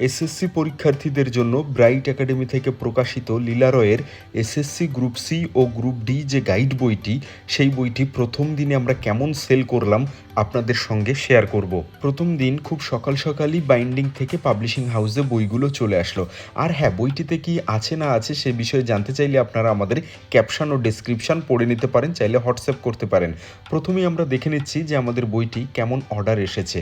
SSC পরীক্ষার্থীদের জন্য bright academy থেকে প্রকাশিত লীলা রয়ের এসএসসি গ্রুপ সি ও গ্রুপ ডি যে গাইড বইটি, সেই বইটি প্রথম দিনে আমরা কেমন সেল করলাম আপনাদের সঙ্গে শেয়ার করব। প্রথম দিন খুব সকাল সকালই বাইন্ডিং থেকে পাবলিশিং হাউসে বইগুলো চলে আসলো। আর হ্যাঁ বইটিতে কি আছে না আছে সে বিষয়ে জানতে চাইলে আপনারা আমাদের ক্যাপশন ও ডেসক্রিপশন পড়ে নিতে পারেন, চাইলে হোয়াটসঅ্যাপ করতে পারেন। প্রথমেই আমরা দেখে নিচ্ছি যে আমাদের বইটি কেমন অর্ডার এসেছে।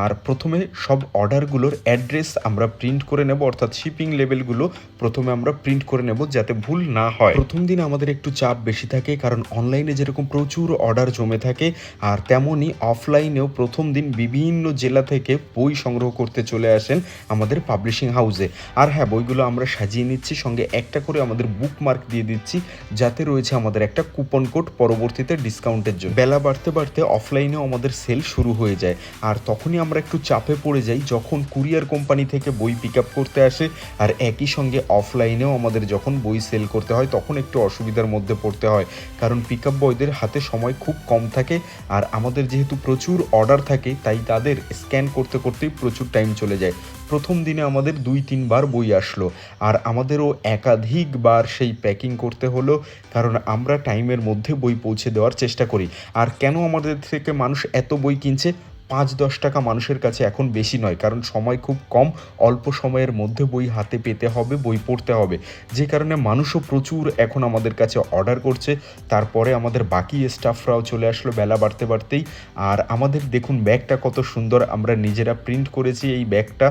আর প্রথমে সব অর্ডারগুলোর অ্যাড্রেস আমরা প্রিন্ট করে নেব, অর্থাৎ শিপিং লেভেলগুলো প্রথমে আমরা প্রিন্ট করে নেব যাতে ভুল না হয়। প্রথম দিন আমাদের একটু চাপ বেশি থাকে, কারণ অনলাইনে যেরকম প্রচুর অর্ডার জমে থাকে, আর তেমনই অফলাইনেও প্রথম দিন বিভিন্ন জেলা থেকে বই সংগ্রহ করতে চলে আসেন আমাদের পাবলিশিং হাউসে আর হ্যাঁ বইগুলো আমরা সাজিয়ে নিচ্ছি, সঙ্গে একটা করে আমাদের বুকমার্ক দিয়ে দিচ্ছি, যাতে রয়েছে আমাদের একটা কুপন কোড পরবর্তীতে ডিসকাউন্টের জন্য। বেলা বাড়তে বাড়তে অফলাইনেও আমাদের সেল শুরু হয়ে যায়। আর তখনই আমরা একটু চাপে পড়ে যাই, যখন কুরিয়ার কোম্পানি থেকে বই পিক আপ করতে আসে, আর একই সঙ্গে অফলাইনেও আমাদের যখন বই সেল করতে হয়, তখন একটু অসুবিধার মধ্যে পড়তে হয়। কারণ পিক আপ বয়দের হাতে সময় খুব কম থাকে, আর আমাদের যেহেতু প্রচুর অর্ডার থাকে, তাই তাদের স্ক্যান করতে করতেই প্রচুর টাইম চলে যায়। প্রথম দিনে আমাদের দুই, তিনবার বই আসলো। আর আমাদেরও একাধিকবার সেই প্যাকিং করতে হলো, কারণ আমরা টাইমের মধ্যে বই পৌঁছে দেওয়ার চেষ্টা করি। আর কেন আমাদের থেকে মানুষ এত বই কিনছে পাঁচ দশ টাকা মানুষের কাছে এখন বেশি নয়, কারণ সময় খুব কম, অল্প সময়ের মধ্যে বই হাতে পেতে হবে, বই পড়তে হবে। যে কারণে মানুষও প্রচুর এখন আমাদের কাছে অর্ডার করছে, তারপরে আমাদের বাকি স্টাফরাও চলে আসলো বেলা বাড়তে বাড়তেই। আর আমাদের দেখুন, ব্যাগটা কত সুন্দর, আমরা নিজেরা প্রিন্ট করেছি এই ব্যাগটা।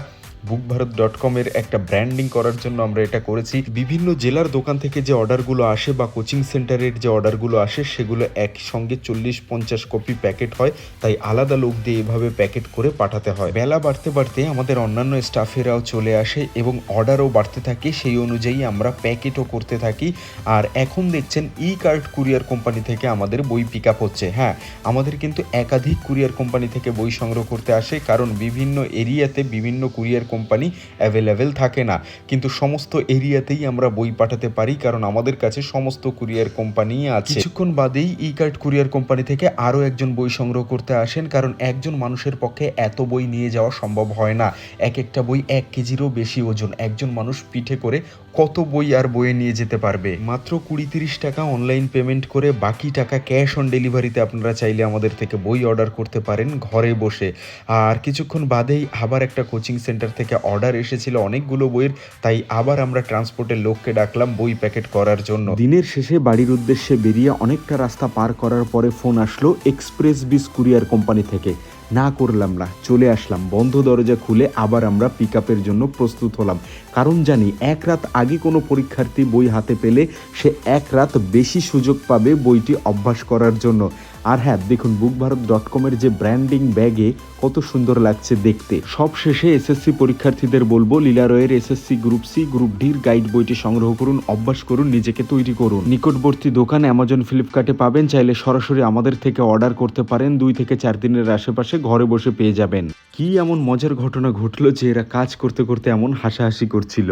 বুক ভারত ডট কমের একটা ব্র্যান্ডিং করার জন্য আমরা এটা করেছি। বিভিন্ন জেলার দোকান থেকে যে অর্ডারগুলো আসে বা কোচিং সেন্টারের যে অর্ডারগুলো আসে, সেগুলো একসঙ্গে চল্লিশ পঞ্চাশ কপি প্যাকেট হয়। তাই আলাদা লোক দিয়ে এভাবে প্যাকেট করে পাঠাতে হয়। বেলা বাড়তে বাড়তে আমাদের অন্যান্য স্টাফেরাও চলে আসে এবং অর্ডারও বাড়তে থাকে। সেই অনুযায়ী আমরা প্যাকেটও করতে থাকি। আর এখন দেখছেন ই কার্ড কুরিয়ার কোম্পানি থেকে আমাদের বই পিক আপ হচ্ছে। হ্যাঁ আমাদের কিন্তু একাধিক কুরিয়ার কোম্পানি থেকে বই সংগ্রহ করতে আসে। কারণ বিভিন্ন এরিয়াতে বিভিন্ন কুরিয়ার কোম্পানি অ্যাভেলেবেল থাকে না। কিন্তু সমস্ত এরিয়াতেই আমরা বই পাঠাতে পারি, কারণ আমাদের কাছে সমস্ত কুরিয়ার কোম্পানি আছে। কিছুক্ষণ বাদেই ই কার্ড কুরিয়ার কোম্পানি থেকে আরও একজন বই সংগ্রহ করতে আসেন, কারণ একজন মানুষের পক্ষে এত বই নিয়ে যাওয়া সম্ভব হয় না। এক একটা বই এক কেজিরও বেশি ওজন। একজন মানুষ পিঠে করে কত বই আর বইয়ে নিয়ে যেতে পারবে? মাত্র কুড়ি তিরিশ টাকা অনলাইন পেমেন্ট করে বাকি টাকা ক্যাশ অন ডেলিভারিতে আপনারা চাইলে আমাদের থেকে বই অর্ডার করতে পারেন ঘরে বসে। আর কিছুক্ষণ বাদেই আবার একটা কোচিং সেন্টার থেকে অর্ডার এসেছিল অনেকগুলো বইয়ের, তাই আবার আমরা ট্রান্সপোর্টের লোককে ডাকলাম বই প্যাকেট করার জন্য। দিনের শেষে বাড়ির উদ্দেশ্যে বেরিয়ে অনেকটা রাস্তা পার করার পরে ফোন আসলো এক্সপ্রেস বিস কুরিয়ার কোম্পানি থেকে। না করলাম না, চলে আসলাম। বন্ধ দরজা খুলে আবার আমরা পিক আপের জন্য প্রস্তুত হলাম। কারণ জানি, এক রাত আগে কোনো পরীক্ষার্থী বই হাতে পেলে সে এক রাত বেশি সুযোগ পাবে বইটি অভ্যাস করার জন্য। আর হ্যাঁ দেখুন বুক ভারত ডট কমের যে ব্র্যান্ডিং ব্যাগে কত সুন্দর লাগছে দেখতে। সব শেষে এসএসসি পরীক্ষার্থীদের বলব, লীলা রয়ের এসএসসি গ্রুপ সি গ্রুপ ডির গাইড বইটি সংগ্রহ করুন, অভ্যাস করুন, নিজেকে তৈরি করুন। নিকটবর্তী দোকান অ্যামাজন ফ্লিপকার্টে পাবেন, চাইলে সরাসরি আমাদের থেকে অর্ডার করতে পারেন, দুই থেকে চার দিনের আশেপাশে ঘরে বসে পেয়ে যাবেন। কি এমন মজার ঘটনা ঘটলো যে এরা কাজ করতে করতে এমন হাসাহাসি করছিল?